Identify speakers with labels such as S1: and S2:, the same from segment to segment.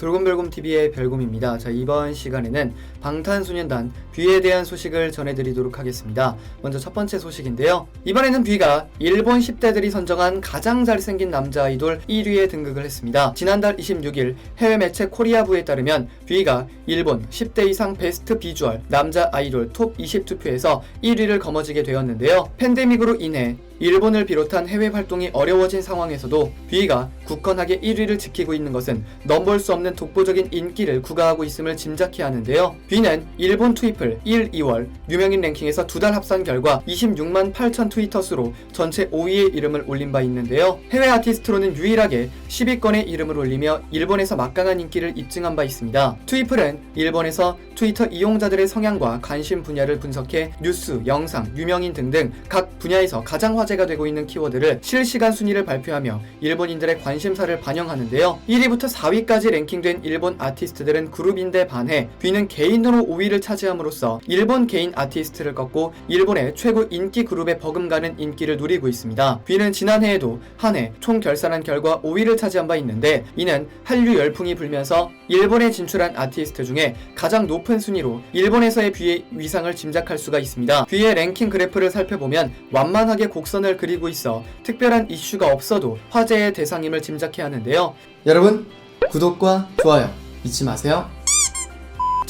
S1: 돌곰별곰TV의 별곰입니다. 자, 이번 시간에는 방탄소년단 뷔에 대한 소식을 전해드리도록 하겠습니다. 먼저 첫 번째 소식인데요. 이번에는 뷔가 일본 10대들이 선정한 가장 잘생긴 남자 아이돌 1위에 등극을 했습니다. 지난달 26일 해외 매체 코리아부에 따르면 뷔가 일본 10대 이상 베스트 비주얼 남자 아이돌 톱 20 투표에서 1위를 거머쥐게 되었는데요. 팬데믹으로 인해 일본을 비롯한 해외 활동이 어려워진 상황에서도 뷔가 굳건하게 1위를 지키고 있는 것은 넘볼 수 없는 독보적인 인기를 구가하고 있음을 짐작케 하는데요. 뷔는 일본 트위플 1, 2월 유명인 랭킹에서 두 달 합산 결과 26만 8천 트위터 수로 전체 5위의 이름을 올린 바 있는데요. 해외 아티스트로는 유일하게 10위권의 이름을 올리며 일본에서 막강한 인기를 입증한 바 있습니다. 트위플은 일본에서 트위터 이용자들의 성향과 관심 분야를 분석해 뉴스, 영상, 유명인 등등 각 분야에서 가장 화제 가 되고 있는 키워드를 실시간 순위를 발표하며 일본인들의 관심사를 반영하는데요. 1위부터 4위까지 랭킹된 일본 아티스트들은 그룹인데 반해 뷔는 개인으로 5위를 차지함으로써 일본 개인 아티스트를 꺾고 일본의 최고 인기 그룹에 버금가는 인기를 누리고 있습니다. 뷔는 지난해에도 한 해 총 결산한 결과 5위를 차지한 바 있는데 이는 한류 열풍이 불면서 일본에 진출한 아티스트 중에 가장 높은 순위로 일본에서의 뷔의 위상을 짐작할 수가 있습니다. 뷔의 랭킹 그래프를 살펴보면 완만하게 곡선 을 그리고 있어 특별한 이슈가 없어도 화제의 대상임을 짐작해 하는데요. 여러분 구독과 좋아요 잊지 마세요.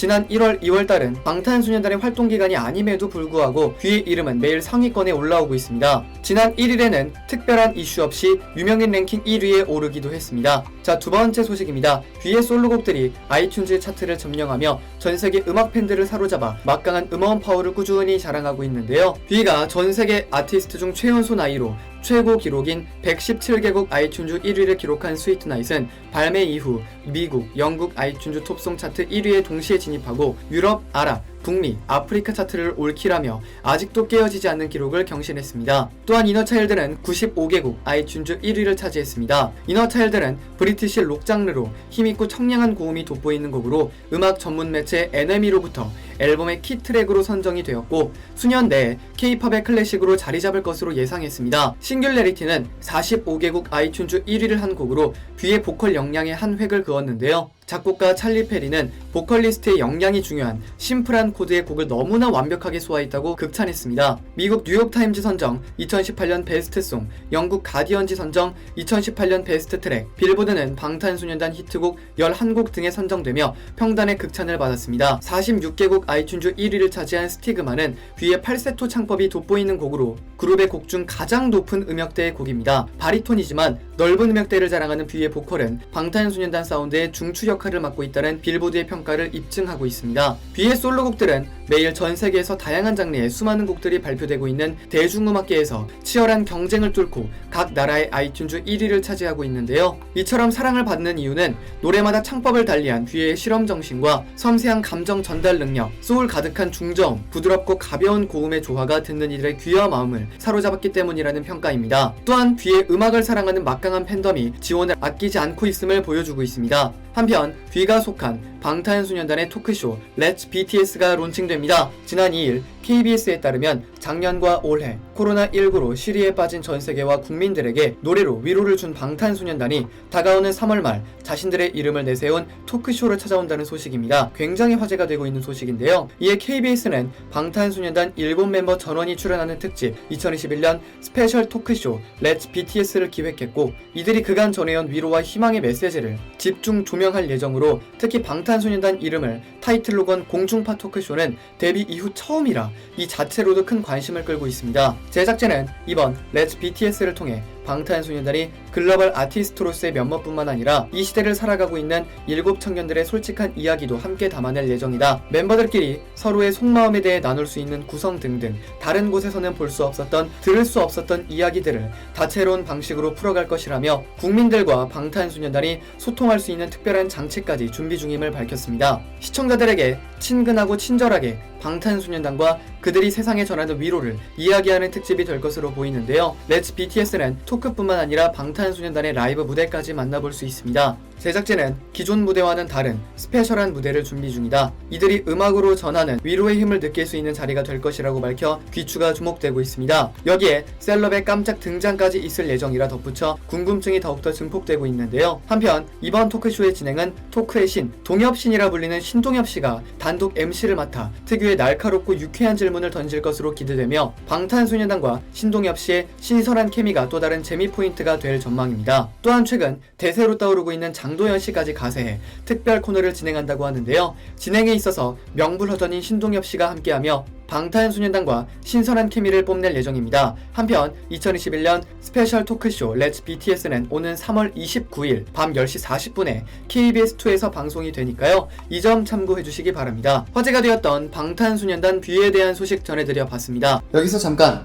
S1: 지난 1월, 2월 달은 방탄소년단의 활동 기간이 아님에도 불구하고 뷔의 이름은 매일 상위권에 올라오고 있습니다. 지난 1일에는 특별한 이슈 없이 유명인 랭킹 1위에 오르기도 했습니다. 자, 두 번째 소식입니다. 뷔의 솔로곡들이 아이튠즈 차트를 점령하며 전 세계 음악 팬들을 사로잡아 막강한 음원 파워를 꾸준히 자랑하고 있는데요. 뷔가 전 세계 아티스트 중 최연소 나이로 최고 기록인 117개국 아이튠즈 1위를 기록한 스위트나잇은 발매 이후 미국, 영국 아이튠즈 톱송 차트 1위에 동시에 진입하고 유럽, 아랍, 북미, 아프리카 차트를 올킬하며 아직도 깨어지지 않는 기록을 경신했습니다. 또한 이너차일드는 95개국 아이튠즈 1위를 차지했습니다. 이너차일드는 브리티시 록 장르로 힘있고 청량한 고음이 돋보이는 곡으로 음악 전문 매체 NME로부터 앨범의 키트랙으로 선정이 되었고 수년 내에 K-팝의 클래식으로 자리 잡을 것으로 예상했습니다. 싱귤레리티는 45개국 아이튠즈 1위를 한 곡으로 뷔의 보컬 역량에 한 획을 그었는데요. 작곡가 찰리 페리는 보컬리스트의 역량이 중요한 심플한 코드의 곡을 너무나 완벽하게 소화했다고 극찬했습니다. 미국 뉴욕타임즈 선정 2018년 베스트송, 영국 가디언지 선정 2018년 베스트 트랙, 빌보드는 방탄소년단 히트곡 11곡 등에 선정되며 평단의 극찬을 받았습니다. 46개국 아이튠즈 1위를 차지한 스티그마는 뷔의 팔세토 창법이 돋보이는 곡으로 그룹의 곡 중 가장 높은 음역대의 곡입니다. 바리톤이지만 넓은 음역대를 자랑하는 뷔의 보컬은 방탄소년단 사운드의 중추 역 할을 맡고 있다는 빌보드의 평가를 입증하고 있습니다. 뷔의 솔로곡들은 매일 전 세계에서 다양한 장르의 수많은 곡들이 발표되고 있는 대중음악계에서 치열한 경쟁을 뚫고 각 나라의 아이튠즈 1위를 차지하고 있는데요. 이처럼 사랑을 받는 이유는 노래마다 창법을 달리한 뷔의 실험 정신과 섬세한 감정 전달 능력, 소울 가득한 중저음, 부드럽고 가벼운 고음의 조화가 듣는 이들의 귀와 마음을 사로잡았기 때문이라는 평가입니다. 또한 뷔의 음악을 사랑하는 막강한 팬덤이 지원을 아끼지 않고 있음을 보여주고 있습니다. 한편 뷔가 속한 방탄소년단의 토크쇼 Let's BTS가 론칭됩니다. 지난 2일 KBS에 따르면 작년과 올해 코로나19로 시리에 빠진 전 세계와 국민들에게 노래로 위로를 준 방탄소년단이 다가오는 3월 말 자신들의 이름을 내세운 토크쇼를 찾아온다는 소식입니다. 굉장히 화제가 되고 있는 소식인데요. 이에 KBS는 방탄소년단 일본 멤버 전원이 출연하는 특집 2021년 스페셜 토크쇼 Let's BTS를 기획했고 이들이 그간 전해온 위로와 희망의 메시지를 집중 조명할 예정으로 특히 방탄소년단 이름을 타이틀로 건 공중파 토크쇼는 데뷔 이후 처음이라 이 자체로도 큰 관심을 끌고 있습니다. 제작진은 이번 Let's BTS를 통해 방탄소년단이 글로벌 아티스트로서의 면모뿐만 아니라 이 시대를 살아가고 있는 일곱 청년들의 솔직한 이야기도 함께 담아낼 예정이다. 멤버들끼리 서로의 속마음에 대해 나눌 수 있는 구성 등등 다른 곳에서는 볼 수 없었던 들을 수 없었던 이야기들을 다채로운 방식으로 풀어갈 것이라며 국민들과 방탄소년단이 소통할 수 있는 특별한 장치까지 준비 중임을 밝혔습니다. 시청자들에게 친근하고 친절하게 방탄소년단과 그들이 세상에 전하는 위로를 이야기하는 특집이 될 것으로 보이는데요. 렛츠 BTS는 토크뿐만 아니라 방탄소년단의 라이브 무대까지 만나볼 수 있습니다. 제작진은 기존 무대와는 다른 스페셜한 무대를 준비 중이다. 이들이 음악으로 전하는 위로의 힘을 느낄 수 있는 자리가 될 것이라고 밝혀 귀추가 주목되고 있습니다. 여기에 셀럽의 깜짝 등장까지 있을 예정이라 덧붙여 궁금증이 더욱더 증폭되고 있는데요. 한편 이번 토크쇼의 진행은 토크의 신, 동엽신이라 불리는 신동엽 씨가 단독 MC를 맡아 특유의 날카롭고 유쾌한 질문을 던질 것으로 기대되며 방탄소년단과 신동엽 씨의 신선한 케미가 또 다른 재미 포인트가 될 전망입니다. 또한 최근 대세로 떠오르고 있는 장 도연 씨까지 가세해 특별 코너를 진행한다고 하는데요. 진행에 있어서 명불허전인 신동엽 씨가 함께하며 방탄소년단과 신선한 케미를 뽐낼 예정입니다. 한편 2021년 스페셜 토크쇼 렛츠 BTS는 오는 3월 29일 밤 10시 40분에 KBS2에서 방송이 되니까요. 이 점 참고해 주시기 바랍니다. 화제가 되었던 방탄소년단 뷔에 대한 소식 전해드려 봤습니다. 여기서 잠깐